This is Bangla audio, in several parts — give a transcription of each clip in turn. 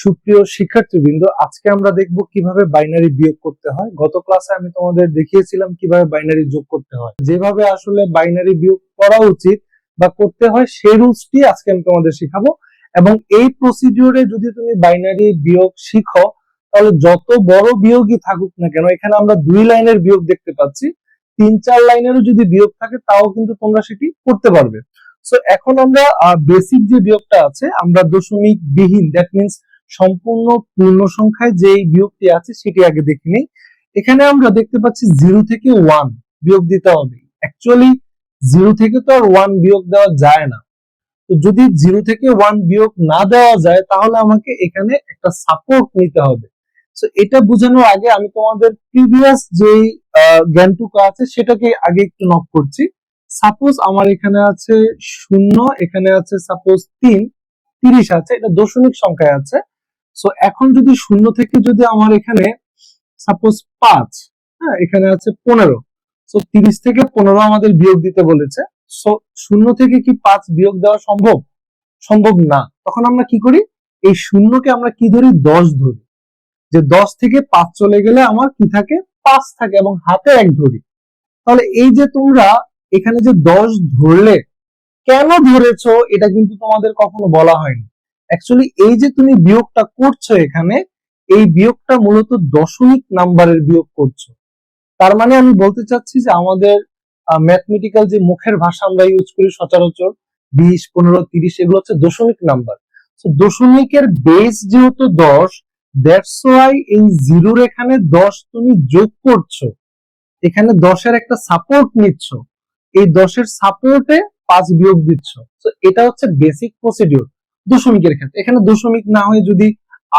সুপ্রিয় শিক্ষার্থীবৃন্দ, আজকে আমরা দেখব কীভাবে বাইনারি বিয়োগ করতে হয়। গত ক্লাসে আমি তোমাদের দেখিয়েছিলাম কীভাবে বাইনারি যোগ করতে হয়। যেভাবে আসলে বাইনারি বিয়োগ করা উচিত বা করতে হয়, সেই রুলসটি আজকে আমি তোমাদের শেখাবো। এবং এই প্রসিডিওরে যদি তুমি বাইনারি বিয়োগ শিখো, তাহলে যত বড় বিয়োগই থাকুক না কেন, এখানে আমরা দুই লাইনের বিয়োগ দেখতে পাচ্ছি। তিন, চার লাইনেরও যদি বিয়োগ থাকে, তাও কিন্তু তোমরা সেটি করতে পারবে। সো এখন আমরা বেসিক যে বিয়োগটা আছে, আমরা দশমিক বিহীন দ্যাট মিনস সম্পূর্ণ পূর্ণ সংখ্যায় যে বিয়োগটি আছে সেটি আগে দেখে নিই। এখানে আমরা দেখতে পাচ্ছি জিরো থেকে ওয়ান বিয়োগ দিতে হবে। অ্যাকচুয়ালি জিরো থেকে তো আর ওয়ান বিয়োগ দেওয়া যায় না। তো যদি জিরো থেকে ওয়ান বিয়োগ না দেওয়া যায়, তাহলে আমাকে এখানে একটা সাপোর্ট নিতে হবে। তো এটা বোঝানোর আগে আমি তোমাদের প্রিভিয়াস যে জ্ঞানটুকু আছে, সেটাকে আগে একটু নক করছি। সাপোজ আমার এখানে আছে শূন্য, এখানে আছে সাপোজ তিন, তিরিশ আছে, এটা দশমিক সংখ্যায় আছে। সো এখন যদি শূন্য থেকে যদি আমার এখানে সাপোজ পাঁচ হ্যাঁ এখানে আছে পনেরো। সো তিরিশ থেকে পনেরো আমাদের বিয়োগ দিতে বলেছে। সো শূন্য থেকে কি পাঁচ বিয়োগ দেওয়া সম্ভব? সম্ভব না। তখন আমরা কি করি? এই শূন্যকে আমরা কি ধরি? দশ ধরি। যে দশ থেকে পাঁচ চলে গেলে আমার কি থাকে? পাঁচ থাকে এবং হাতে এক ধরি। তাহলে এই যে তোমরা এখানে যে দশ ধরলে, কেন ধরেছো? এটা কিন্তু তোমাদের কখনো বলা হয়নি। অ্যাকচুয়ালি এই যে তুমি বিয়োগটা করছ এখানে, এই বিয়োগটা মূলত দশমিক নাম্বারের বিয়োগ করছ। তার মানে আমি বলতে চাচ্ছি যে আমাদের ম্যাথমেটিক্যাল যে মুখের ভাষা আমরা ইউজ করি সচরাচর, বিশ, পনেরো, তিরিশ, এগুলো হচ্ছে দশমিক নাম্বার। দশমিকের বেস যেহেতু দশ দ্যাটস ওয়াই এই জিরোর এখানে দশ তুমি যোগ করছ। এখানে দশের একটা সাপোর্ট নিচ্ছ। এই দশের সাপোর্টে পাঁচ বিয়োগ দিচ্ছ। তো এটা হচ্ছে বেসিক প্রসিডিওর দশমিকের ক্ষেত্রে। এখানে দশমিক না হয়ে যদি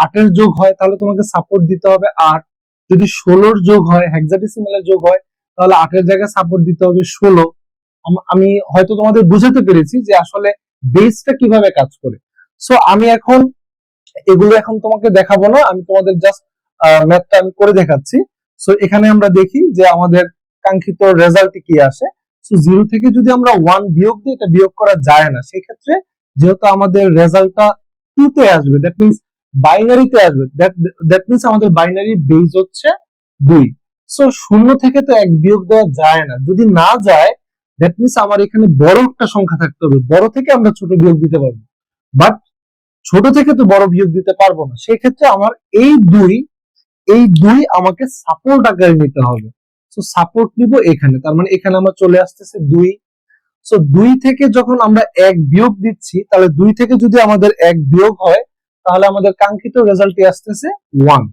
আটের যোগ হয়, তাহলে তোমাকে সাপোর্ট দিতে হবে আট। যদি ষোলোর যোগ হয় হেক্সাডেসিমালের যোগ হয়, তাহলে আটের জায়গায় সাপোর্ট দিতে হবে ষোলো। আমি হয়তো তোমাদের বুঝাতে পেরেছি যে আসলে বেসটা কীভাবে কাজ করে। সো আমি এখন এগুলো এখন তোমাকে দেখাবো না, আমি তোমাদের জাস্ট ম্যাথটা আমি করে দেখাচ্ছি। সো এখানে আমরা দেখি যে আমাদের কাঙ্ক্ষিত রেজাল্ট কি আসে। সো জিরো থেকে যদি আমরা ওয়ান বিয়োগ দিই, এটা বিয়োগ করা যায় না। সেই ক্ষেত্রে যেহেতু আমাদের রেজাল্টটা টু তে আসবে দ্যাট মিনস বাইনারিতে আসবে দ্যাট মিনস আমাদের বাইনারি বেজ হচ্ছে দুই। সো শূন্য থেকে তো এক বিয়োগ দেওয়া যায় না। যদি না যায় দ্যাট মিনস আমার এখানে বড় একটা সংখ্যা থাকতে হবে। বড় থেকে আমরা ছোট বিয়োগ দিতে পারব। বাট ছোট থেকে তো বড় বিয়োগ দিতে পারব না। সেই ক্ষেত্রে আমার এই দুই এই দুই আমাকে সাপোর্ট আকারে নিতে হবে। সো সাপোর্ট নিব এখানে। তার মানে এখানে আমার চলে আসতেছে দুই। সো দুই থেকে যখন আমরা এক বিয়োগ দিচ্ছি, তাহলে দুই থেকে যদি আমাদের এক বিয়োগ হয়, তাহলে আমাদের কাঙ্ক্ষিত রেজাল্টে আসতেছে ওয়ান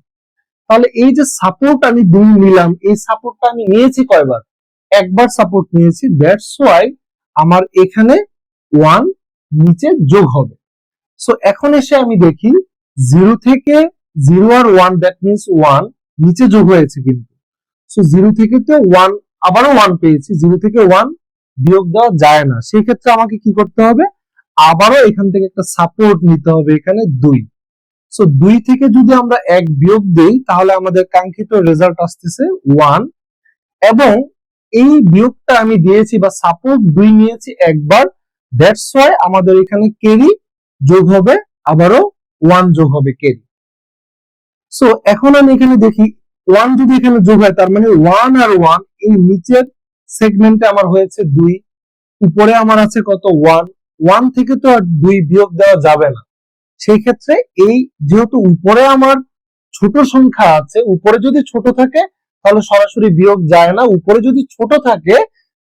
তাহলে এই যে সাপোর্ট আমি দুই নিলাম, এই সাপোর্টটা আমি নিয়েছি কয়বার? একবার সাপোর্ট নিয়েছি দ্যাটস ওয়াই আমার এখানে ওয়ান নিচে যোগ হবে। সো এখন এসে আমি দেখি জিরো থেকে জিরো আর ওয়ান দ্যাট মিনস ওয়ান নিচে যোগ হয়েছে কিন্তু। সো জিরো থেকে তো ওয়ান আবারও ওয়ান পেয়েছি জিরো থেকে ওয়ান বিয়োগ দেওয়া যায় না। সেই ক্ষেত্রে আমাকে কি করতে হবে? আবারও এখান থেকে একটা সাপোর্ট নিতে হবে এখানে দুই। সো দুই থেকে যদি আমরা এক বিয়োগ দেই, তাহলে আমাদের কাঙ্ক্ষিত রেজাল্ট আসতেছে ওয়ান এবং এই বিয়োগটা আমি দিয়েছি বা সাপোর্ট দুই নিয়েছি একবার দ্যাটস ওয়াই আমাদের এখানে কেরি যোগ হবে, আবারও ওয়ান যোগ হবে কেরি সো এখন আমি এখানে দেখি ওয়ান যদি এখানে যোগ হয়, তার মানে ওয়ান আর ওয়ান এই নিচের সেগমেন্টে আমার হয়েছে দুই, উপরে আমার আছে কত ওয়ান ওয়ান থেকে তো আর দুই বিয়োগ দেওয়া যাবে না। সেই ক্ষেত্রে এই যেহেতু উপরে আমার ছোট সংখ্যা আছে, উপরে যদি ছোট থাকে, তাহলে সরাসরি বিয়োগ যায় না। উপরে যদি ছোট থাকে,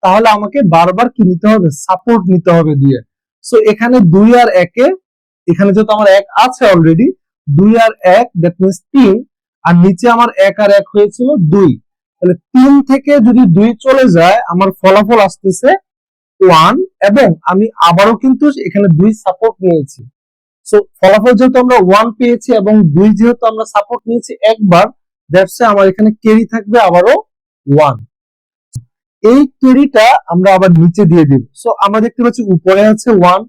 তাহলে আমাকে বারবার কি নিতে হবে? সাপোর্ট নিতে হবে দিয়ে সো এখানে দুই আর একে, এখানে যেহেতু আমার এক আছে অলরেডি দুই আর এক দ্যাট মিনস তিন, আর নিচে আমার এক আর এক হয়েছিল দুই। তাহলে তিন থেকে যদি দুই চলে যায়, আমার ফলাফল আসতেছে ওয়ান এবং আমি আবারও কিন্তু এখানে দুই সাপোর্ট নিয়েছি। সো ফলাফল যেহেতু আমরা ওয়ান পেয়েছি এবং দুই যেহেতু আমরা সাপোর্ট নিয়েছি একবার দ্যাটস আমার এখানে কেরি থাকবে আবারও ওয়ান এই কেরিটা আমরা আবার নিচে দিয়ে দিব। সো আমরা দেখতে পাচ্ছি উপরে আছে ওয়ান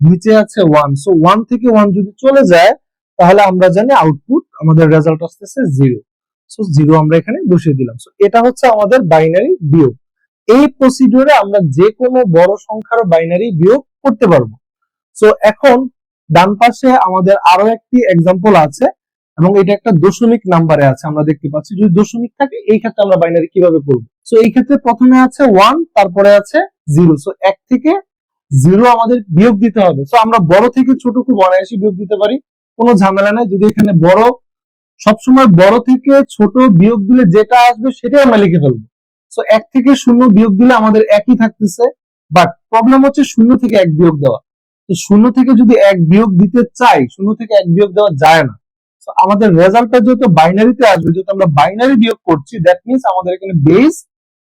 নিচে আছে ওয়ান সো ওয়ান থেকে ওয়ান যদি চলে যায়, তাহলে আমরা জানি আউটপুট আমাদের রেজাল্ট আসতেছে জিরো সো জিরো আমরা এখানে বসিয়ে দিলাম। সো এটা হচ্ছে আমাদের বাইনারি বিয়োগ। এই প্রসিডিওরে আমরা যে কোনো বড় সংখ্যার বাইনারি বিয়োগ করতে পারব। সো এখন ডান পাশে আমাদের আরও একটি এক্সাম্পল আছে এবং এটা একটা দশমিক নাম্বারে আছে, আমরা দেখতে পাচ্ছি। যদি দশমিক থাকে, এই ক্ষেত্রে আমরা বাইনারি কীভাবে করব? সো এই ক্ষেত্রে প্রথমে আছে ওয়ান তারপরে আছে জিরো সো এক থেকে জিরো আমাদের বিয়োগ দিতে হবে। সো আমরা বড় থেকে ছোট খুব অনায়াসে বিয়োগ দিতে পারি, কোনো ঝামেলা নাই। যদি এখানে বড় সবসময় বড় থেকে ছোট বিয়োগ দিলে যেটা আসবে সেটাই আমরা লিখে ফেলব। সো এক থেকে শূন্য বিয়োগ দিলে আমাদের একই থাকতেছে বাট প্রবলেম হচ্ছে শূন্য থেকে এক বিয়োগ দেওয়া। তো শূন্য থেকে যদি এক বিয়োগ দিতে চাই, শূন্য থেকে এক বিয়োগ দেওয়া যায় না। তো আমাদের রেজাল্টটা যেহেতু বাইনারিতে আসবে, যেহেতু আমরা বাইনারি বিয়োগ করছি দ্যাট মিনস আমাদের এখানে বেস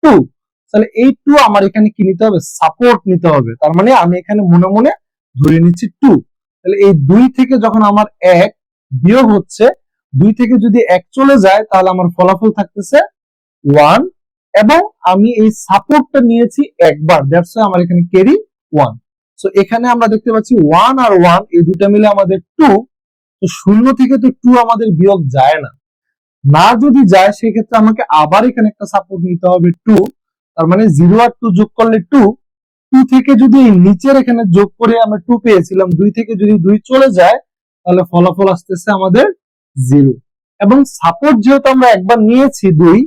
টু তাহলে এই টু আমার এখানে কি নিতে হবে? সাপোর্ট নিতে হবে। তার মানে আমি এখানে মনে মনে ধরে নিচ্ছি টু তাহলে এই দুই থেকে যখন আমার এক বিয়োগ হচ্ছে দুই থেকে যদি এক চলে যায়, তাহলে আমার ফলাফল থাকতেছে ওয়ান এবং আমি এই সাপোর্টটা নিয়েছি একবার। দ্যাটস আমার এখানে ক্যারি ওয়ান সো এখানে আমরা দেখতে পাচ্ছি ওয়ান আর ওয়ান এই দুইটা মিলে আমাদের টু তো শূন্য থেকে তো টু আমাদের বিয়োগ যায় না। না যদি যায়, সেক্ষেত্রে আমাকে আবার এখানে একটা সাপোর্ট নিতে হবে টু তার মানে জিরো আর টু যোগ করলে টু টু থেকে যদি এই নিচের এখানে যোগ করে আমরা টু পেয়েছিলাম, দুই থেকে যদি দুই চলে যায়, তাহলে ফলাফল আসতেছে আমাদের জিরো। এবং সাপোর্ট যেহেতু আমরা একবার নিয়েছি দুই,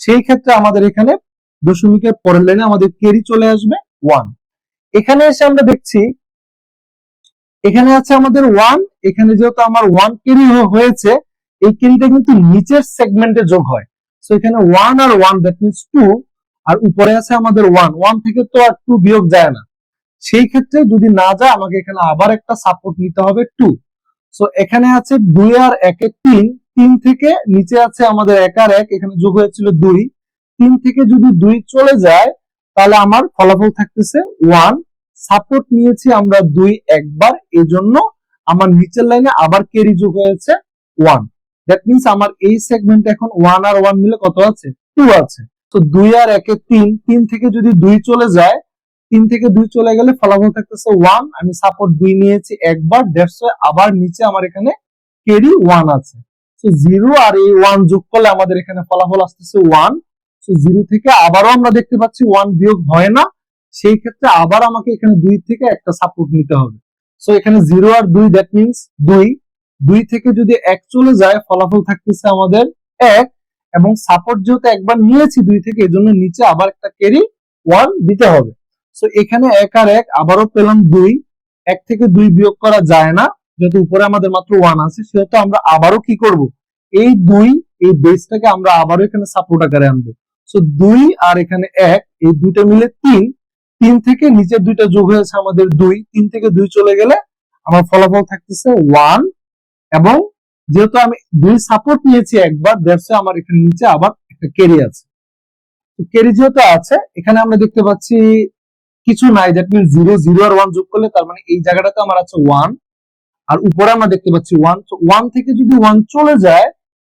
সেই ক্ষেত্রে আমাদের এখানে দশমিকের পরের লাইনে আমাদের কেরি চলে আসবে ওয়ান এখানে এসে আমরা দেখছি, এখানে আছে আমাদের ওয়ান এখানে যেহেতু আমার ওয়ান কেরি হয়েছে, এই কেরিটা কিন্তু নিচের সেগমেন্টে যোগ হয়। সো এখানে ওয়ান আর ওয়ান দ্যাট মিনস টু আর উপরে আছে আমাদের ওয়ান ওয়ান থেকে তো আর টু বিয়োগ যায় না। সেই ক্ষেত্রে যদি না যায়, আমাকে এখানে আবার একটা সাপোর্ট নিতে হবে টু সো এখানে আছে দুই আর একে তিন। তিন থেকে নিচে আছে আমাদের এক আর এক, এখানে যোগ হয়েছিল দুই। তিন থেকে যদি দুই চলে যায়, তাহলে আমার ফলাফল থাকতেছে ওয়ান সাপোর্ট নিয়েছি আমরা দুই একবার, এজন্য আমার নিচের লাইনে আবার কেরি যোগ হয়েছে ওয়ান দ্যাট মিনস আমার এই সেগমেন্ট এখন ওয়ান আর ওয়ান মিলে কত আছে? টু আছে। তো দুই আর একে তিন তিন থেকে যদি দুই চলে যায় তিন থেকে দুই চলে গেলে ফলাফল থাকতেছে ওয়ান আমি সাপোর্ট দুই নিয়েছি, একবার দেড়শো, আবার নিচে আমার এখানে কেরি ওয়ান আছে। তো জিরো আর এই ওয়ান যোগ করলে আমাদের এখানে ফলাফল আসতেছে ওয়ান তো জিরো থেকে আবারও আমরা দেখতে পাচ্ছি ওয়ান বিয়োগ হয় না, সেই ক্ষেত্রে আবার আমাকে এখানে দুই থেকে একটা সাপোর্ট নিতে হবে। সো এখানে জিরো আর দুই দ্যাট মিনস দুই। দুই থেকে যদি এক চলে যায়, ফলাফল থাকতেছে আমাদের এক, এবং সাপোর্ট যেহেতু একবার নিয়েছি দুই থেকে এই জন্য নিচে আবার একটা ক্যারি ওয়ান দিতে হবে। সো এখানে এক আর এক আবারও পেলাম দুই। এক থেকে দুই বিয়োগ করা যায় না, যেহেতু উপরে আমাদের মাত্র ওয়ান আছে, সেহেতু আমরা আবারও কি করব? এই দুই, এই বেসটাকে আমরা আবারও এখানে সাপোর্ট আকারে আনব। সো দুই আর এখানে এক, এই দুইটা মিলে তিন। তিন থেকে নিচের দুইটা যোগ হয়েছে আমাদের দুই। তিন থেকে দুই চলে গেলে আমার ফলাফল থাকতেছে ওয়ান এবং যেহেতু আমি দুই সাপোর্ট নিয়েছি একবার দেড়শো আমার এখানে নিচে আবার একটা কেরি আছে। তো কেরি যেহেতু আছে, এখানে আমরা দেখতে পাচ্ছি কিছু নাই দ্যাট মিন জিরো জিরো আর ওয়ান যোগ করলে তার মানে এই জায়গাটাতে আমার আছে ওয়ান আর উপরে আমরা দেখতে পাচ্ছি ওয়ান ওয়ান থেকে যদি ওয়ান চলে যায়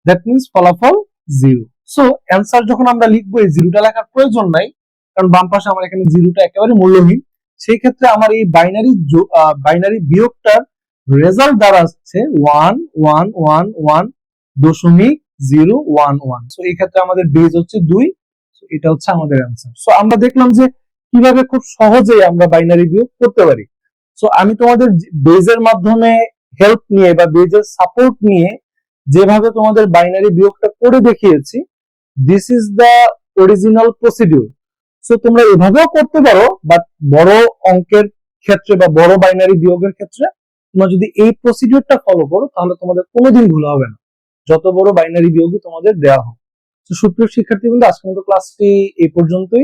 দ্যাট মিনস ফলাফল জিরো সো অ্যান্সার যখন আমরা লিখব, এই জিরোটা লেখার প্রয়োজন নাই, কারণ বাম পাশে আমার এখানে জিরোটা একেবারে মূল্যহীন। সেই ক্ষেত্রে আমার এই বাইনারি বাইনারি বিয়োগটার রেজাল্ট দাঁড়াচ্ছে ওয়ান ওয়ান ওয়ান ওয়ান দশমিক জিরো ওয়ান ওয়ান সো এই ক্ষেত্রে আমাদের বেজ হচ্ছে দুই এটা হচ্ছে আমাদের অ্যান্সার সো আমরা দেখলাম যে কীভাবে খুব সহজেই আমরা বাইনারি বিয়োগ করতে পারি? সো আমি তোমাদের বেজের মাধ্যমে হেল্প নিয়ে বা বেজের সাপোর্ট নিয়ে যেভাবে তোমাদের বাইনারি বিয়োগটা করে দেখিয়েছি this is the original procedure so তোমরা এভাবেও করতে পারো বাট বড় অঙ্কের ক্ষেত্রে বা বড় বাইনারি বিয়োগের ক্ষেত্রে তোমরা যদি এই প্রসিডিউরটা ফলো করো, তাহলে তোমাদের কোনোদিন ভুল হবে না। যত বড় বাইনারি বিয়োগই তোমাদের দেওয়া হোক। তো সুপ্রিয় শিক্ষার্থী বন্ধু আজকে মতো ক্লাসটি এই পর্যন্তই।